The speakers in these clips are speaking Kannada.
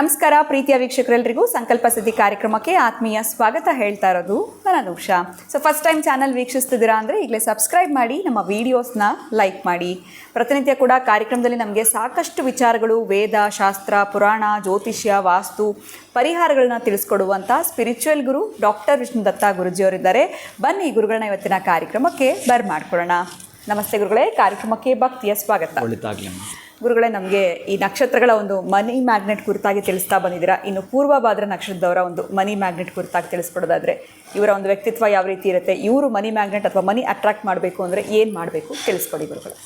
ನಮಸ್ಕಾರ, ಪ್ರೀತಿಯ ವೀಕ್ಷಕರೆಲ್ಲರಿಗೂ ಸಂಕಲ್ಪ ಸಿದ್ಧಿ ಕಾರ್ಯಕ್ರಮಕ್ಕೆ ಆತ್ಮೀಯ ಸ್ವಾಗತ ಹೇಳ್ತಾ ಇರೋದು ನಾನು Anusha. So first time channel ವೀಕ್ಷಿಸ್ತಿದ್ದೀರಾ ಅಂದರೆ ಈಗಲೇ ಸಬ್ಸ್ಕ್ರೈಬ್ ಮಾಡಿ, ನಮ್ಮ ವೀಡಿಯೋಸ್ನ ಲೈಕ್ ಮಾಡಿ. ಪ್ರತಿನಿತ್ಯ ಕೂಡ ಕಾರ್ಯಕ್ರಮದಲ್ಲಿ ನಮಗೆ ಸಾಕಷ್ಟು ವಿಚಾರಗಳು, ವೇದ, ಶಾಸ್ತ್ರ, ಪುರಾಣ, ಜ್ಯೋತಿಷ್ಯ, ವಾಸ್ತು ಪರಿಹಾರಗಳನ್ನ ತಿಳಿಸ್ಕೊಡುವಂಥ ಸ್ಪಿರಿಚುವಲ್ ಗುರು ಡಾಕ್ಟರ್ ವಿಷ್ಣು ದತ್ತ ಗುರುಜಿಯವರಿದ್ದಾರೆ. ಬನ್ನಿ ಗುರುಗಳನ್ನ ಇವತ್ತಿನ ಕಾರ್ಯಕ್ರಮಕ್ಕೆ ಬರ್ ಮಾಡ್ಕೊಳ್ಳೋಣ. ನಮಸ್ತೆ ಗುರುಗಳೇ, ಕಾರ್ಯಕ್ರಮಕ್ಕೆ ಭಕ್ತಿಯ ಸ್ವಾಗತ. ಗುರುಗಳೇ ನಮಗೆ ಈ ನಕ್ಷತ್ರಗಳ ಒಂದು ಮನಿ ಮ್ಯಾಗ್ನೆಟ್ ಕುರಿತಾಗಿ ತಿಳಿಸ್ತಾ ಬಂದಿದ್ದೀರಾ. ಇನ್ನು ಪೂರ್ವಭಾದ್ರ ನಕ್ಷತ್ರದವರ ಒಂದು ಮನಿ ಮ್ಯಾಗ್ನೆಟ್ ಕುರಿತಾಗಿ ತಿಳಿಸ್ಕೊಡೋದಾದ್ರೆ ಇವರ ಒಂದು ವ್ಯಕ್ತಿತ್ವ ಯಾವ ರೀತಿ ಇರುತ್ತೆ ಇವರು ಮನಿ ಮ್ಯಾಗ್ನೆಟ್ ಅಥವಾ ಮನಿ ಅಟ್ರಾಕ್ಟ್ ಮಾಡಬೇಕು ಅಂದರೆ ಏನು ಮಾಡಬೇಕು ತಿಳಿಸ್ಕೊಡಿ ಗುರುಗಳು.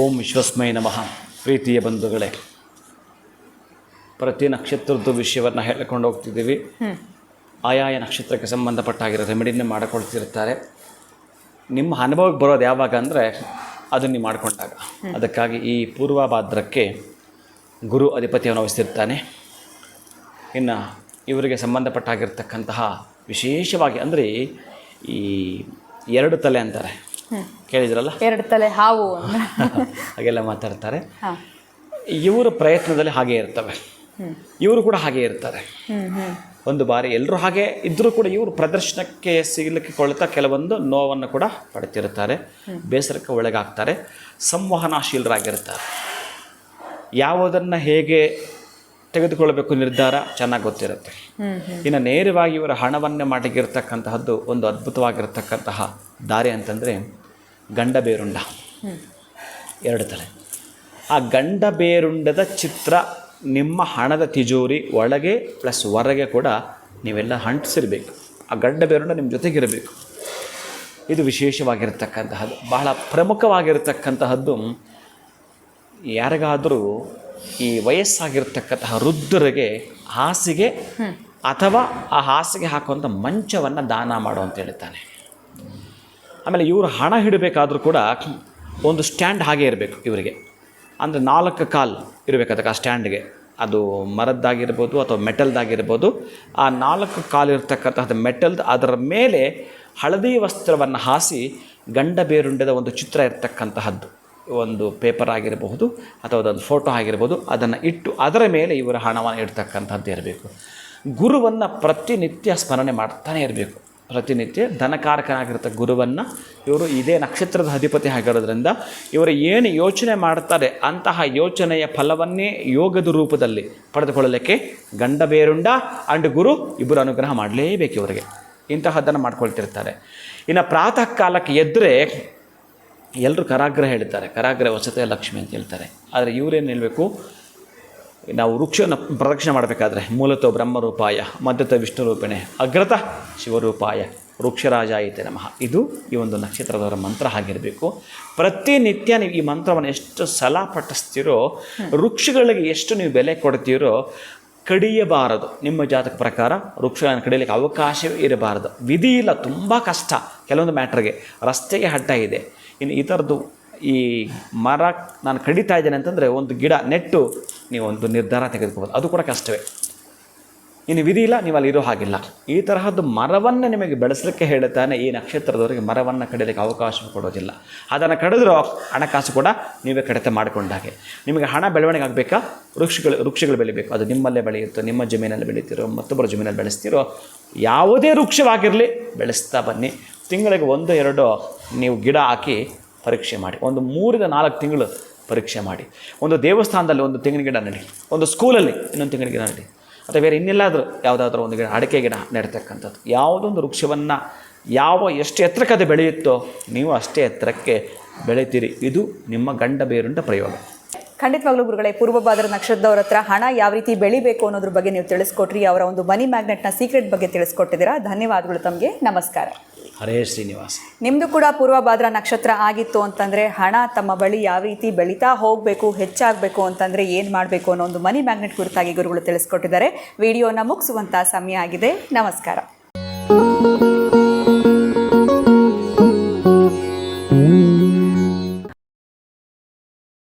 ಓಂ ವಿಶ್ವಸ್ಮಯ ನಮಃ. ಪ್ರೀತಿಯ ಬಂಧುಗಳೇ ಪ್ರತಿ ನಕ್ಷತ್ರದ ವಿಷಯವನ್ನು ಹೇಳಿಕೊಂಡು ಹೋಗ್ತಿದ್ದೀವಿ. ಆಯಾಯ ನಕ್ಷತ್ರಕ್ಕೆ ಸಂಬಂಧಪಟ್ಟಾಗಿರೋ ರೆಮಿಡಿನೇ ಮಾಡಿಕೊಳ್ತಿರ್ತಾರೆ. ನಿಮ್ಮ ಅನುಭವಕ್ಕೆ ಬರೋದು ಯಾವಾಗ ಅಂದರೆ ಅದನ್ನು ನೀವು ಮಾಡಿಕೊಂಡಾಗ. ಅದಕ್ಕಾಗಿ ಈ ಪೂರ್ವಭಾದ್ರಕ್ಕೆ ಗುರು ಅಧಿಪತಿಯನ್ನು ವಹಿಸ್ತಿರ್ತಾನೆ ಇನ್ನು ಇವರಿಗೆ ಸಂಬಂಧಪಟ್ಟಾಗಿರ್ತಕ್ಕಂತಹ ವಿಶೇಷವಾಗಿ ಅಂದರೆ ಈ ಎರಡು ತಲೆ ಅಂತಾರೆ. ಕೇಳಿದ್ರಲ್ಲ? ಎರಡು ತಲೆ ಹಾವು ಹಾಗೆಲ್ಲ ಮಾತಾಡ್ತಾರೆ. ಇವರ ಪ್ರಯತ್ನದಲ್ಲಿ ಹಾಗೆ ಇರ್ತವೆ. ಇವರು ಕೂಡ ಹಾಗೆ ಇರ್ತಾರೆ. ಒಂದು ಬಾರಿ ಎಲ್ಲರೂ ಹಾಗೆ ಇದ್ದರೂ ಕೂಡ ಇವರು ಪ್ರದರ್ಶನಕ್ಕೆ ಸಿಗಲಿಕ್ಕೆ ಕೊಳ್ತಾ ಕೆಲವೊಂದು ನೋವನ್ನು ಕೂಡ ಪಡ್ತಿರ್ತಾರೆ ಬೇಸರಕ್ಕೆ ಒಳಗಾಗ್ತಾರೆ. ಸಂವಹನಾಶೀಲರಾಗಿರ್ತಾರೆ ಯಾವುದನ್ನು ಹೇಗೆ ತೆಗೆದುಕೊಳ್ಳಬೇಕು ನಿರ್ಧಾರ ಚೆನ್ನಾಗಿ ಗೊತ್ತಿರುತ್ತೆ. ಇನ್ನು ನೇರವಾಗಿ ಇವರ ಹಣವನ್ನೇ ಮಾಡಿಗಿರ್ತಕ್ಕಂತಹದ್ದು ಒಂದು ಅದ್ಭುತವಾಗಿರ್ತಕ್ಕಂತಹ ದಾರಿ ಅಂತಂದರೆ ಗಂಡ ಬೇರುಂಡ. ಎರಡು ತಲೆ. ಆ ಗಂಡ ಬೇರುಂಡದ ಚಿತ್ರ ನಿಮ್ಮ ಹಣದ ತಿಜೋರಿ ಒಳಗೆ ಪ್ಲಸ್ ಹೊರಗೆ ಕೂಡ ನೀವೆಲ್ಲ ಅಂಟಿಸಿರ್ಬೇಕು ಆ ಗಡ್ಡ ಬೇರೋಣ ನಿಮ್ಮ ಜೊತೆಗಿರಬೇಕು. ಇದು ವಿಶೇಷವಾಗಿರತಕ್ಕಂತಹದ್ದು. ಬಹಳ ಪ್ರಮುಖವಾಗಿರತಕ್ಕಂತಹದ್ದು ಯಾರಿಗಾದರೂ ಈ ವಯಸ್ಸಾಗಿರ್ತಕ್ಕಂತಹ ವೃದ್ಧರಿಗೆ ಹಾಸಿಗೆ ಅಥವಾ ಆ ಹಾಸಿಗೆ ಹಾಕುವಂಥ ಮಂಚವನ್ನು ದಾನ ಮಾಡು ಅಂತ ಹೇಳ್ತಾನೆ. ಆಮೇಲೆ ಇವರು ಹಣ ಹಿಡಬೇಕಾದ್ರೂ ಕೂಡ ಒಂದು ಸ್ಟ್ಯಾಂಡ್ ಹಾಗೆ ಇರಬೇಕು ಇವರಿಗೆ. ಅಂದರೆ ನಾಲ್ಕು ಕಾಲು ಇರಬೇಕು ಅದಕ್ಕೆ ಆ ಸ್ಟ್ಯಾಂಡ್ಗೆ. ಅದು ಮರದ್ದಾಗಿರ್ಬೋದು ಅಥವಾ ಮೆಟಲ್ದಾಗಿರ್ಬೋದು. ಆ ನಾಲ್ಕು ಕಾಲು ಇರ್ತಕ್ಕಂಥದ್ದು ಮೆಟಲ್ದು, ಅದರ ಮೇಲೆ ಹಳದಿ ವಸ್ತ್ರವನ್ನು ಹಾಸಿ ಗಂಡ ಬೇರುಂಡದ ಒಂದು ಚಿತ್ರ ಇರತಕ್ಕಂತಹದ್ದು. ಒಂದು ಪೇಪರ್ ಆಗಿರಬಹುದು ಅಥವಾ ಅದೊಂದು ಫೋಟೋ ಆಗಿರ್ಬೋದು, ಅದನ್ನು ಇಟ್ಟು ಅದರ ಮೇಲೆ ಇವರ ಹಣವನ್ನು ಇಡ್ತಕ್ಕಂಥದ್ದು ಇರಬೇಕು. ಗುರುವನ್ನು ಪ್ರತಿನಿತ್ಯ ಸ್ಮರಣೆ ಮಾಡ್ತಾನೆ ಇರಬೇಕು. ಪ್ರತಿನಿತ್ಯ ಧನಕಾರಕನಾಗಿರ್ತ ಗುರುವನ್ನು ಇವರು ಇದೇ ನಕ್ಷತ್ರದ ಅಧಿಪತಿ ಆಗಿರೋದ್ರಿಂದ ಇವರು ಏನು ಯೋಚನೆ ಮಾಡ್ತಾರೆ ಅಂತಹ ಯೋಚನೆಯ ಫಲವನ್ನೇ ಯೋಗದ ರೂಪದಲ್ಲಿ ಪಡೆದುಕೊಳ್ಳಲಿಕ್ಕೆ ಗಂಡ ಬೇರುಂಡ ಅಂಡ್ ಗುರು ಇಬ್ಬರು ಅನುಗ್ರಹ ಮಾಡಲೇಬೇಕು ಇವರಿಗೆ. ಇಂತಹದ್ದನ್ನು ಮಾಡ್ಕೊಳ್ತಿರ್ತಾರೆ. ಇನ್ನು ಪ್ರಾತಃ ಕಾಲಕ್ಕೆ ಎದ್ದರೆ ಎಲ್ಲರೂ ಕರಾಗ್ರಹ ಹೇಳ್ತಾರೆ. ಕರಾಗ್ರಹ ವಸತೆಯ ಲಕ್ಷ್ಮಿ ಅಂತ ಹೇಳ್ತಾರೆ. ಆದರೆ ಇವರೇನು ಹೇಳಬೇಕು? ನಾವು ವೃಕ್ಷವನ್ನು ಪ್ರದಕ್ಷಿಣೆ ಮಾಡಬೇಕಾದ್ರೆ ಮೂಲತಃ ಬ್ರಹ್ಮರೂಪಾಯ ಮಧ್ಯತ ವಿಷ್ಣು ರೂಪಿಣೆ ಅಗ್ರತ ಶಿವರೂಪಾಯ ವೃಕ್ಷರಾಜ ಐತೆ ನಮಃ. ಇದು ಈ ಒಂದು ನಕ್ಷತ್ರದವರ ಮಂತ್ರ ಆಗಿರಬೇಕು. ಪ್ರತಿನಿತ್ಯ ನೀವು ಈ ಮಂತ್ರವನ್ನು ಎಷ್ಟು ಸಲ ಪಠಿಸ್ತೀರೋ ವೃಕ್ಷಗಳಿಗೆ ಎಷ್ಟು ನೀವು ಬೆಲೆ ಕೊಡ್ತೀರೋ ಕಡಿಯಬಾರದು. ನಿಮ್ಮ ಜಾತಕ ಪ್ರಕಾರ ವೃಕ್ಷಗಳನ್ನು ಕಡಿಯಲಿಕ್ಕೆ ಅವಕಾಶವೇ ಇರಬಾರದು. ವಿಧಿ ಇಲ್ಲ ತುಂಬ ಕಷ್ಟ. ಕೆಲವೊಂದು ಮ್ಯಾಟ್ರಿಗೆ ರಸ್ತೆಗೆ ಅಡ್ಡ ಇದೆ. ಇನ್ನು ಈ ಥರದ್ದು ಈ ಮರ ನಾನು ಕಡಿತಾ ಇದ್ದೇನೆ ಅಂತಂದರೆ ಒಂದು ಗಿಡ, ನೆಟ್ಟು ನೀವು ಒಂದು ನಿರ್ಧಾರ ತೆಗೆದುಕೋಬೋದು ಅದು ಕೂಡ ಕಷ್ಟವೇ. ಇನ್ನು ವಿಧಿ ಇಲ್ಲ ನೀವು ಅಲ್ಲಿ ಇರೋ ಹಾಗಿಲ್ಲ. ಈ ತರಹದ್ದು ಮರವನ್ನು ನಿಮಗೆ ಬೆಳೆಸಲಿಕ್ಕೆ ಹೇಳುತ್ತಾನೆ ಈ ನಕ್ಷತ್ರದವರಿಗೆ ಮರವನ್ನು ಕಡಿಯಲಿಕ್ಕೆ ಅವಕಾಶ ಕೊಡೋದಿಲ್ಲ. ಅದನ್ನು ಕಡಿದ್ರೂ ಹಣಕಾಸು ಕೂಡ ನೀವೇ ಕಡಿತ ಮಾಡಿಕೊಂಡಾಗೆ ನಿಮಗೆ ಹಣ ಬೆಳವಣಿಗೆ ಆಗಬೇಕಾ? ವೃಕ್ಷಗಳು ವೃಕ್ಷಗಳು ಬೆಳಿಬೇಕು. ಅದು ನಿಮ್ಮಲ್ಲೇ ಬೆಳೆಯುತ್ತೋ, ನಿಮ್ಮ ಜಮೀನಲ್ಲಿ ಬೆಳೀತಿರೋ, ಮತ್ತೊಬ್ಬರ ಜಮೀನಲ್ಲಿ ಬೆಳೆಸ್ತಿರೋ, ಯಾವುದೇ ವೃಕ್ಷವಾಗಿರಲಿ ಬೆಳೆಸ್ತಾ ಬನ್ನಿ. ತಿಂಗಳಿಗೆ ಒಂದು, ಎರಡು ನೀವು ಗಿಡ ಹಾಕಿ ಪರೀಕ್ಷೆ ಮಾಡಿ. ಒಂದು ಮೂರಿಂದ ನಾಲ್ಕು ತಿಂಗಳು ಪರೀಕ್ಷೆ ಮಾಡಿ. ಒಂದು ದೇವಸ್ಥಾನದಲ್ಲಿ ಒಂದು ತೆಂಗಿನ ಗಿಡ ನಡಿ. ಒಂದು ಸ್ಕೂಲಲ್ಲಿ ಇನ್ನೊಂದು ತೆಂಗಿನ ಗಿಡ ನಡಿ. ಅಥವಾ ಬೇರೆ ಇನ್ನೆಲ್ಲಾದರೂ ಯಾವುದಾದ್ರೂ ಒಂದು ಗಿಡ, ಅಡಿಕೆ ಗಿಡ ನೆಡ್ತಕ್ಕಂಥದ್ದು. ಯಾವುದೊಂದು ವೃಕ್ಷವನ್ನು ಯಾವ ಎಷ್ಟು ಎತ್ತರಕ್ಕೆ ಅದು ಬೆಳೆಯುತ್ತೋ ನೀವು ಅಷ್ಟೇ ಎತ್ತರಕ್ಕೆ ಬೆಳಿತೀರಿ. ಇದು ನಿಮ್ಮ ಗಂಡ ಬೇರುಂಡ ಪ್ರಯೋಗ. ಖಂಡಿತವಾಗ್ಲೂ ಗುರುಗಳೇ, ಪೂರ್ವಭಾದ್ರ ನಕ್ಷತ್ರದವ್ರ ಹತ್ರ ಹಣ ಯಾವ ರೀತಿ ಬೆಳಿಬೇಕು ಅನ್ನೋದ್ರ ಬಗ್ಗೆ ನೀವು ತಿಳಿಸ್ಕೊಟ್ರಿ. ಅವರ ಒಂದು ಮನಿ ಮ್ಯಾಗ್ನೆಟ್ನ ಸೀಕ್ರೆಟ್ ಬಗ್ಗೆ ತಿಳಿಸ್ಕೊಟ್ಟಿದ್ದೀರಾ. ಧನ್ಯವಾದಗಳು ತಮಗೆ. ನಮಸ್ಕಾರ. ಹರೇ ಶ್ರೀನಿವಾಸ. ನಿಮ್ಮದು ಕೂಡ ಪೂರ್ವಭಾದ್ರ ನಕ್ಷತ್ರ ಆಗಿತ್ತು ಅಂತಂದ್ರೆ ಹಣ ತಮ್ಮ ಬಳಿ ಯಾವ ರೀತಿ ಬೆಳೀತಾ ಹೋಗಬೇಕು, ಹೆಚ್ಚಾಗಬೇಕು ಅಂತಂದ್ರೆ ಏನು ಮಾಡಬೇಕು ಅನ್ನೋ ಒಂದು ಮನಿ ಮ್ಯಾಗ್ನೆಟ್ ಕುರಿತಾಗಿ ಗುರುಗಳು ತಿಳಿಸ್ಕೊಟ್ಟಿದ್ದಾರೆ. ವಿಡಿಯೋನ ಮುಗಿಸುವಂಥ ಸಮಯ ಆಗಿದೆ. ನಮಸ್ಕಾರ.